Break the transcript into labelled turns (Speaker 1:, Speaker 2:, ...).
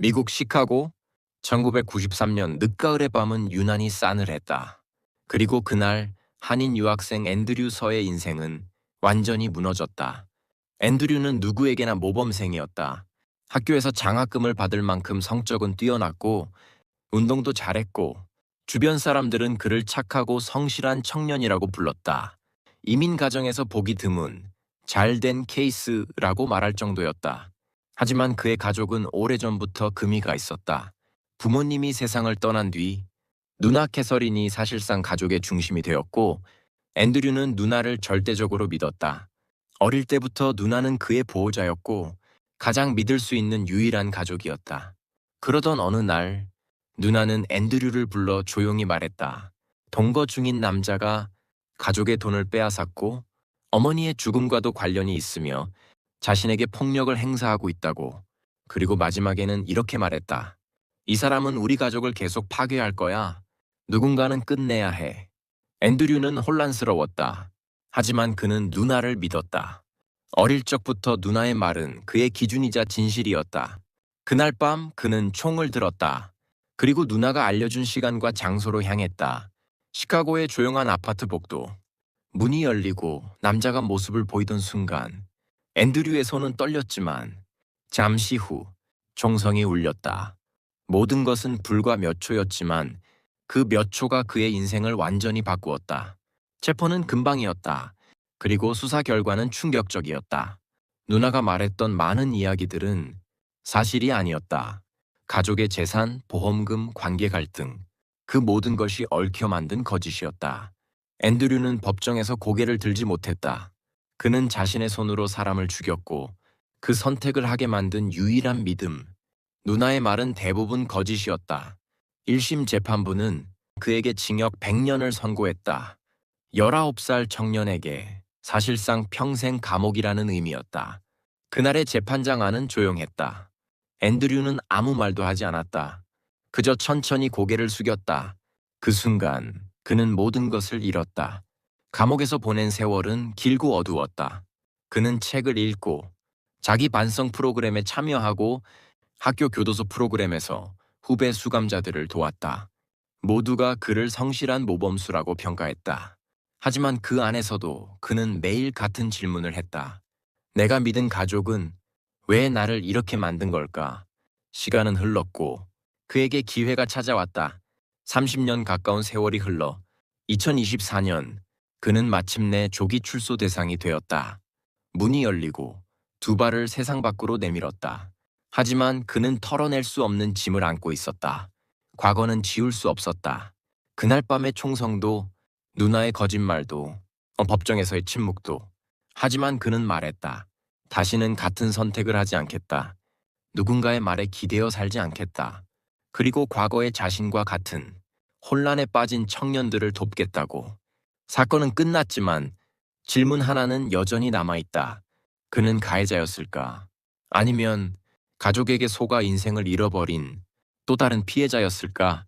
Speaker 1: 미국 시카고 1993년 늦가을의 밤은 유난히 싸늘했다. 그리고 그날 한인 유학생 앤드류 서의 인생은 완전히 무너졌다. 앤드류는 누구에게나 모범생이었다. 학교에서 장학금을 받을 만큼 성적은 뛰어났고 운동도 잘했고 주변 사람들은 그를 착하고 성실한 청년이라고 불렀다. 이민 가정에서 보기 드문 잘된 케이스라고 말할 정도였다. 하지만 그의 가족은 오래전부터 금이 가 있었다. 부모님이 세상을 떠난 뒤 누나 캐서린이 사실상 가족의 중심이 되었고 앤드류는 누나를 절대적으로 믿었다. 어릴 때부터 누나는 그의 보호자였고 가장 믿을 수 있는 유일한 가족이었다. 그러던 어느 날 누나는 앤드류를 불러 조용히 말했다. 동거 중인 남자가 가족의 돈을 빼앗았고 어머니의 죽음과도 관련이 있으며 자신에게 폭력을 행사하고 있다고. 그리고 마지막에는 이렇게 말했다. 이 사람은 우리 가족을 계속 파괴할 거야. 누군가는 끝내야 해. 앤드류는 혼란스러웠다. 하지만 그는 누나를 믿었다. 어릴 적부터 누나의 말은 그의 기준이자 진실이었다. 그날 밤 그는 총을 들었다. 그리고 누나가 알려준 시간과 장소로 향했다. 시카고의 조용한 아파트 복도. 문이 열리고 남자가 모습을 보이던 순간 앤드류의 손은 떨렸지만 잠시 후 총성이 울렸다. 모든 것은 불과 몇 초였지만 그 몇 초가 그의 인생을 완전히 바꾸었다. 체포는 금방이었다. 그리고 수사 결과는 충격적이었다. 누나가 말했던 많은 이야기들은 사실이 아니었다. 가족의 재산, 보험금, 관계 갈등, 그 모든 것이 얽혀 만든 거짓이었다. 앤드류는 법정에서 고개를 들지 못했다. 그는 자신의 손으로 사람을 죽였고 그 선택을 하게 만든 유일한 믿음. 누나의 말은 대부분 거짓이었다. 1심 재판부는 그에게 징역 100년을 선고했다. 19살 청년에게 사실상 평생 감옥이라는 의미였다. 그날의 재판장 안은 조용했다. 앤드류는 아무 말도 하지 않았다. 그저 천천히 고개를 숙였다. 그 순간 그는 모든 것을 잃었다. 감옥에서 보낸 세월은 길고 어두웠다. 그는 책을 읽고 자기 반성 프로그램에 참여하고 학교 교도소 프로그램에서 후배 수감자들을 도왔다. 모두가 그를 성실한 모범수라고 평가했다. 하지만 그 안에서도 그는 매일 같은 질문을 했다. 내가 믿은 가족은 왜 나를 이렇게 만든 걸까? 시간은 흘렀고 그에게 기회가 찾아왔다. 30년 가까운 세월이 흘러 2024년 그는 마침내 조기 출소 대상이 되었다. 문이 열리고 두 발을 세상 밖으로 내밀었다. 하지만 그는 털어낼 수 없는 짐을 안고 있었다. 과거는 지울 수 없었다. 그날 밤의 총성도 누나의 거짓말도 어, 법정에서의 침묵도 하지만 그는 말했다. 다시는 같은 선택을 하지 않겠다. 누군가의 말에 기대어 살지 않겠다. 그리고 과거의 자신과 같은 혼란에 빠진 청년들을 돕겠다고. 사건은 끝났지만 질문 하나는 여전히 남아있다. 그는 가해자였을까? 아니면 가족에게 속아 인생을 잃어버린 또 다른 피해자였을까?